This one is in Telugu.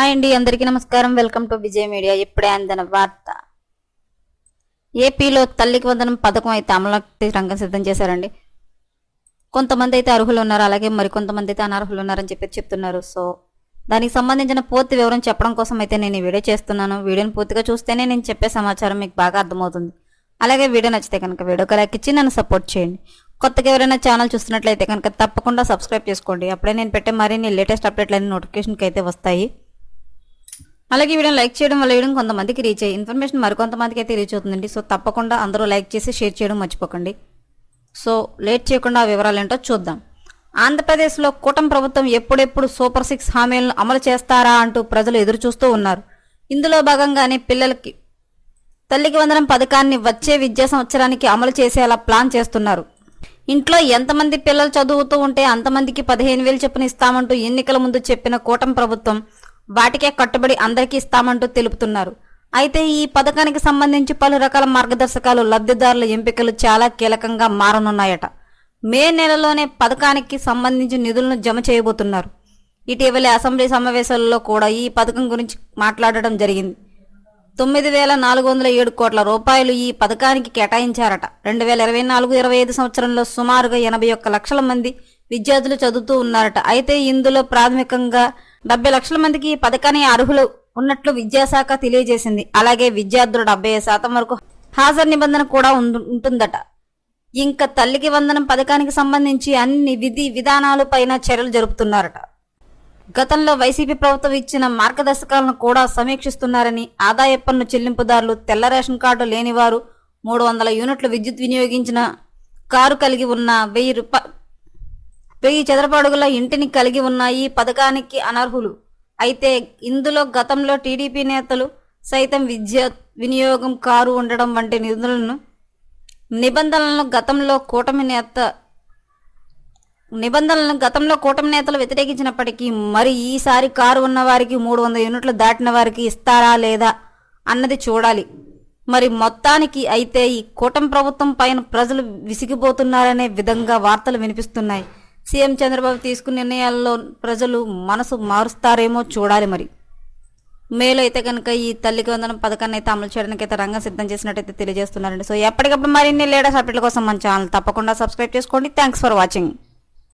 హాయ్ అండి అందరికీ నమస్కారం. Welcome to Vijay media. ఇప్పుడే అందిన వార్త. ఏపీలో తల్లికి వందనం పథకం అయితే అమలుకి రంగం సిద్ధం చేశారండి. కొంతమంది అయితే అర్హులు ఉన్నారు. అలాగే మరికొంతమంది అయితే అనర్హులు ఉన్నారని చెప్పి చెప్తున్నారు. సో దానికి సంబంధించిన పూర్తి వివరం చెప్పడం కోసం అయితే నేను ఈ వీడియో చేస్తున్నాను. వీడియోని పూర్తిగా చూస్తేనే నేను చెప్పే సమాచారం మీకు బాగా అర్థమవుతుంది. అలాగే వీడియో నచ్చితే కనుక వీడియోకి లైక్ ఇచ్చి నన్ను సపోర్ట్ చేయండి. కొత్తగా ఎవరైనా ఛానల్ చూస్తున్నట్లయితే కనుక తప్పకుండా సబ్స్క్రైబ్ చేసుకోండి. అప్పుడే నేను పెట్టే మరిన్ని లేటెస్ట్ అప్డేట్లు అన్ని నోటిఫికేషన్కి అయితే వస్తాయి. అలాగే ఈ వీడియో లైక్ చేయడం వల్ల వీడియో కొంతమందికి రీచ్ అయ్యి ఇన్ఫర్మేషన్ మరికొంతమందికి అయితే రీచ్ అవుతుందండి. సో తప్పకుండా అందరూ లైక్ చేసి షేర్ చేయడం మర్చిపోకండి. సో లేట్ చేయకుండా వివరాలు ఏంటో చూద్దాం. ఆంధ్రప్రదేశ్లో కూటమి ప్రభుత్వం ఎప్పుడెప్పుడు సూపర్ సిక్స్ హామీలను అమలు చేస్తారా అంటూ ప్రజలు ఎదురు చూస్తూ ఉన్నారు. ఇందులో భాగంగానే పిల్లలకి తల్లికి వందనం పథకాన్ని వచ్చే విద్యా సంవత్సరానికి అమలు చేసేలా ప్లాన్ చేస్తున్నారు. ఇంట్లో ఎంతమంది పిల్లలు చదువుతూ ఉంటే అంతమందికి పదిహేను వేలు చొప్పున ఇస్తామంటూ ఎన్నికల ముందు చెప్పిన కూటమి ప్రభుత్వం వాటికే కట్టుబడి అందరికీ ఇస్తామంటూ తెలుపుతున్నారు. అయితే ఈ పథకానికి సంబంధించి పలు రకాల మార్గదర్శకాలు లబ్ధిదారుల ఎంపికలు చాలా కీలకంగా మారనున్నాయట. మే నెలలోనే పథకానికి సంబంధించి నిధులను జమ చేయబోతున్నారు. ఇటీవల అసెంబ్లీ సమావేశాలలో కూడా ఈ పథకం గురించి మాట్లాడడం జరిగింది. తొమ్మిది వేల నాలుగు వందల ఏడు కోట్ల రూపాయలు ఈ పథకానికి కేటాయించారట. రెండు వేల ఇరవై నాలుగు ఇరవై ఐదు సంవత్సరంలో సుమారుగా ఎనభై ఒక్క లక్షల మంది విద్యార్థులు చదువుతూ ఉన్నారట. అయితే ఇందులో ప్రాథమికంగా డెబ్బై లక్షల మందికి ఈ పథకానికి అర్హులు ఉన్నట్లు విద్యాశాఖ తెలియజేసింది. అలాగే విద్యార్థులు డెబ్బై శాతం వరకు హాజరు నిబంధన కూడా ఉంటుందట. ఇంకా తల్లికి వందనం పథకానికి సంబంధించి అన్ని విధి విధానాలు పైన చర్యలు జరుపుతున్నారట. గతంలో వైసీపీ ప్రభుత్వం ఇచ్చిన మార్గదర్శకాలను కూడా సమీక్షిస్తున్నారని ఆదాయ పన్ను చెల్లింపుదారులు తెల్ల రేషన్ కార్డు లేనివారు మూడు వందల యూనిట్లు విద్యుత్ వినియోగించిన కారు కలిగి ఉన్న వెయ్యి రూపాయలు వెయ్యి చదరపడుగుల ఇంటిని కలిగి ఉన్న ఈ పథకానికి అనర్హులు. అయితే ఇందులో గతంలో టీడీపీ నేతలు సైతం విద్య వినియోగం కారు ఉండడం వంటి నిధులను నిబంధనలను గతంలో కూటమి నేత నిబంధనలను గతంలో కూటమి నేతలు వ్యతిరేకించినప్పటికీ మరి ఈసారి కారు ఉన్న వారికి మూడు వందల యూనిట్లు దాటిన వారికి ఇస్తారా లేదా అన్నది చూడాలి. మరి మొత్తానికి అయితే ఈ కూటమి ప్రభుత్వం పైన ప్రజలు విసిగిపోతున్నారనే విధంగా వార్తలు వినిపిస్తున్నాయి. సీఎం చంద్రబాబు తీసుకున్న నిర్ణయాల్లో ప్రజలు మనసు మారుస్తారేమో చూడాలి మరి. మేలో అయితే కనుక ఈ తల్లికి వందనం పథకాన్ని అయితే అమలు చేయడానికి అయితే రంగం సిద్ధం చేసినట్టయితే తెలియజేస్తున్నారండి. సో ఎప్పటికప్పుడు మరిన్ని లేటెస్ట్ అప్డేట్ల కోసం మన ఛానల్ తప్పకుండా సబ్స్క్రైబ్ చేసుకోండి. Thanks for watching